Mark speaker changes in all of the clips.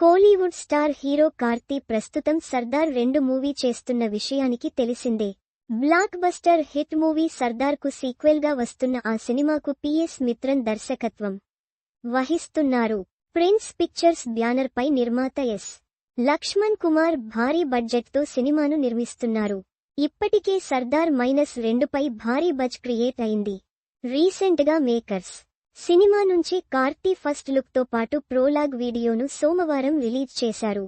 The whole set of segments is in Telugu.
Speaker 1: కోలీవుడ్ స్టార్ హీరో కార్తీ ప్రస్తుతం సర్దార్ రెండు మూవీ చేస్తున్న విషయానికి తెలిసిందే. బ్లాక్ బస్టర్ హిట్ మూవీ సర్దార్కు సీక్వెల్గా వస్తున్న ఆ సినిమాకు పిఎస్ మిత్రన్ దర్శకత్వం వహిస్తున్నారు. ప్రిన్స్ పిక్చర్స్ బ్యానర్పై నిర్మాత ఎస్. లక్ష్మణ్ కుమార్ భారీ బడ్జెట్తో సినిమాను నిర్మిస్తున్నారు. ఇప్పటికే సర్దార్ మైనస్ రెండుపై భారీ బజ్ క్రియేట్ అయింది. రీసెంట్గా మేకర్స్ సినిమా నుంచి కార్తీ ఫస్ట్ లుక్తో పాటు ప్రోలాగ్ వీడియోను సోమవారం రిలీజ్ చేశారు.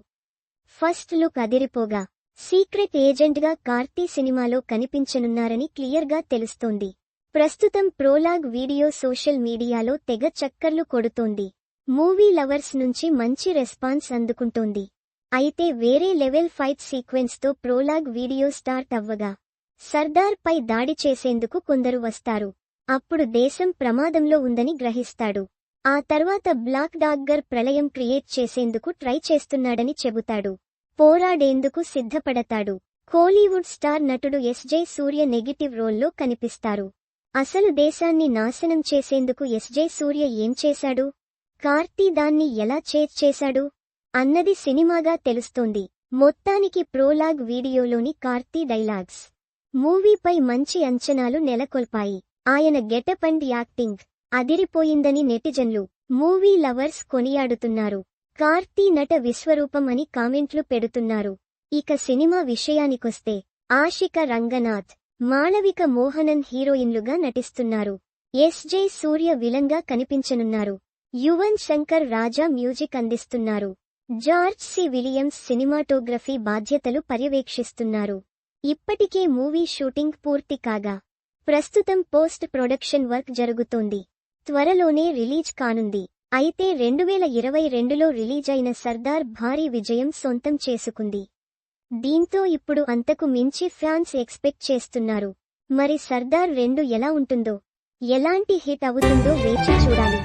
Speaker 1: ఫస్ట్ లుక్ అదిరిపోగా సీక్రెట్ ఏజెంట్గా కార్తీ సినిమాలో కనిపించనున్నారని క్లియర్గా తెలుస్తోంది. ప్రస్తుతం ప్రోలాగ్ వీడియో సోషల్ మీడియాలో తెగ చక్కర్లు కొడుతోంది. మూవీ లవర్స్ నుంచి మంచి రెస్పాన్స్ అందుకుంటోంది. అయితే వేరే లెవెల్ ఫైట్ సీక్వెన్స్తో ప్రోలాగ్ వీడియో స్టార్ట్ అవ్వగా సర్దార్ పై దాడి చేసేందుకు కొందరు వస్తారు. అప్పుడు దేశం ప్రమాదంలో ఉందని గ్రహిస్తాడు. ఆ తర్వాత బ్లాక్ డాగ్గర్ ప్రళయం క్రియేట్ చేసేందుకు ట్రై చేస్తున్నాడని చెబుతాడు. పోరాడేందుకు సిద్ధపడతాడు. కోలీవుడ్ స్టార్ నటుడు ఎస్జే సూర్య నెగిటివ్ రోల్లో కనిపిస్తారు. అసలు దేశాన్ని నాశనం చేసేందుకు ఎస్జే సూర్య ఏం చేశాడు? కార్తీ దాన్ని ఎలా చేజ్ చేశాడు? అన్నది సినిమాగా తెలుస్తోంది. మొత్తానికి ప్రోలాగ్ వీడియోలోని కార్తీ డైలాగ్స్. మూవీపై మంచి అంచనాలు నెలకొల్పాయి. ఆయన గెటప్ అండ్ యాక్టింగ్ అదిరిపోయిందని నెటిజన్లు మూవీ లవర్స్ కొనియాడుతున్నారు. కార్తీ నట విశ్వరూపం అని కామెంట్లు పెడుతున్నారు. ఇక సినిమా విషయానికొస్తే ఆషిక రంగనాథ్ మాళవిక మోహనన్ హీరోయిన్లుగా నటిస్తున్నారు. ఎస్జే సూర్య విలంగా కనిపించనున్నారు. యువన్ శంకర్ రాజా మ్యూజిక్ అందిస్తున్నారు. జార్జ్ సి విలియమ్స్ సినిమాటోగ్రఫీ బాధ్యతలు పర్యవేక్షిస్తున్నారు. ఇప్పటికే మూవీ షూటింగ్ పూర్తి కాగా ప్రస్తుతం పోస్ట్ ప్రొడక్షన్ వర్క్ జరుగుతోంది. త్వరలోనే రిలీజ్ కానుంది. అయితే రెండు వేల ఇరవై రెండులో రిలీజ్ అయిన సర్దార్ భారీ విజయం సొంతం చేసుకుంది. దీంతో ఇప్పుడు అంతకు మించి ఫ్యాన్స్ ఎక్స్పెక్ట్ చేస్తున్నారు. మరి సర్దార్ రెండు ఎలా ఉంటుందో? ఎలాంటి హిట్ అవుతుందో వేచి చూడాలి.